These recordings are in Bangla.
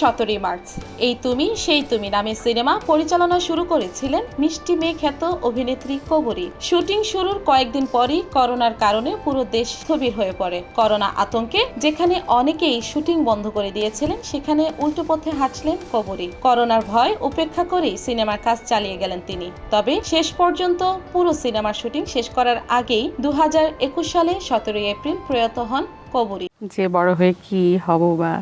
সতেরোই মার্চ, এই তুমি সেই তুমি নামে সিনেমা পরিচালনা শুরু করেছিলেন মিষ্টি মেয়ে খ্যাত অভিনেত্রী কবরী। শুটিং শুরুর কয়েকদিন পরই করোনার কারণে পুরো দেশ স্থবির হয়ে পড়ে। করোনা আতঙ্কে যেখানে অনেকেই শুটিং বন্ধ করে দিয়েছিলেন, সেখানে উল্টো পথে হাঁটলেন কবরী। করোনার ভয় উপেক্ষা করেই সিনেমার কাজ চালিয়ে গেলেন তিনি। তবে শেষ পর্যন্ত পুরো সিনেমার শুটিং শেষ করার আগেই দু হাজার একুশ সালে সতেরোই এপ্রিল প্রয়াত হন কবরী। যে বড় হয়ে কি হব বা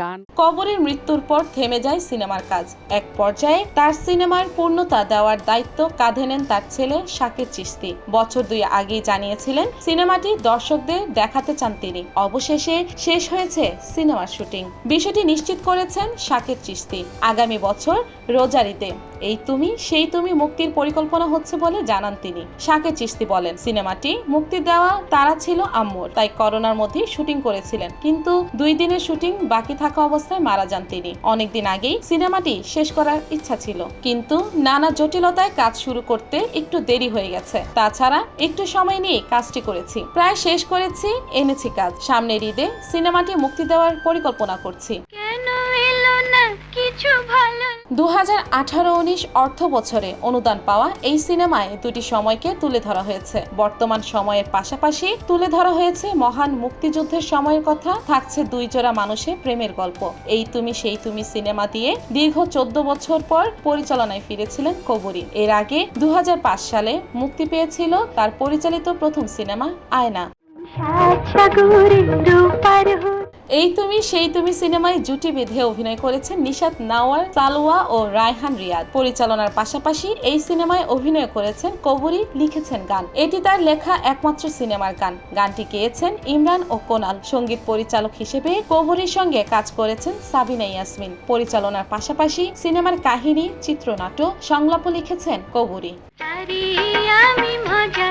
গান। কবরের মৃত্যুর পর থেমে যায় সিনেমার কাজ। এক পর্যায়ে তার সিনেমার পূর্ণতা দেওয়ার দায়িত্ব কাঁধে নেন তার ছেলে শাকির চিস্তি বছর দুই আগেই জানিয়েছিলেন সিনেমাটি দর্শকদের দেখাতে চান তিনি। অবশেষে শেষ হয়েছে সিনেমার শুটিং। বিষয়টি নিশ্চিত করেছেন শাকির চিস্তি আগামী বছর রোজারিতে। এই তুমি, সেই তুমি মুক্তির পরিকল্পনা হচ্ছে বলে জানান তিনি। শাকে চিস্তি বলেন, সিনেমাটি মুক্তি দেওয়া তারা ছিল আম্মুর, তাই করোনার মধ্যেই শুটিং করেছিলেন। কিন্তু দুই দিনের শুটিং বাকি থাকা অবস্থায় মারা যান তিনি। অনেকদিন আগেই সিনেমাটি শেষ করার ইচ্ছা ছিল। কিন্তু নানা জটিলতায় কাজ শুরু করতে একটু দেরি হয়ে গেছে। তাছাড়া একটু সময় নিয়ে কাজটি করেছি। প্রায় শেষ করেছি, এনেছি কাজ। সামনের ঈদে সিনেমাটি মুক্তি দেওয়ার পরিকল্পনা করছি। কেন কিছু দু হাজার আঠারো উনিশ অর্থ বছরে অনুদান পাওয়া এই সিনেমায় দুটি সময়কে তুলে ধরা হয়েছে। বর্তমান সময়ের পাশাপাশি তুলে ধরা হয়েছে মহান মুক্তিযুদ্ধের সময়ের কথা, থাকছে দুই জোড়া মানুষের প্রেমের গল্প। এই তুমি সেই তুমি সিনেমা দিয়ে দীর্ঘ চোদ্দ বছর পর পরিচালনায় ফিরেছিলেন কবরী। এর আগে দু হাজার পাঁচ সালে মুক্তি পেয়েছিল তার পরিচালিত প্রথম সিনেমা, আয়না। এই তুমি, সেই তুমি সিনেমায় জুটি বেঁধে অভিনয় করেছেন নিশাত নাওয়ার, সালোয়া ও রায়হান রিয়াদ। পরিচালনার পাশাপাশি এই সিনেমায় অভিনয় করেছেন কবরী, লিখেছেন গান। এটি তার লেখা একমাত্র সিনেমার গান। গানটি গেয়েছেন ইমরান ও কোনাল। সংগীত পরিচালক হিসেবে কবরীর সঙ্গে কাজ করেছেন সাবিনা ইয়াসমিন। পরিচালনার পাশাপাশি সিনেমার কাহিনী, চিত্রনাট্য সংলাপও লিখেছেন কবরী। আমি মজা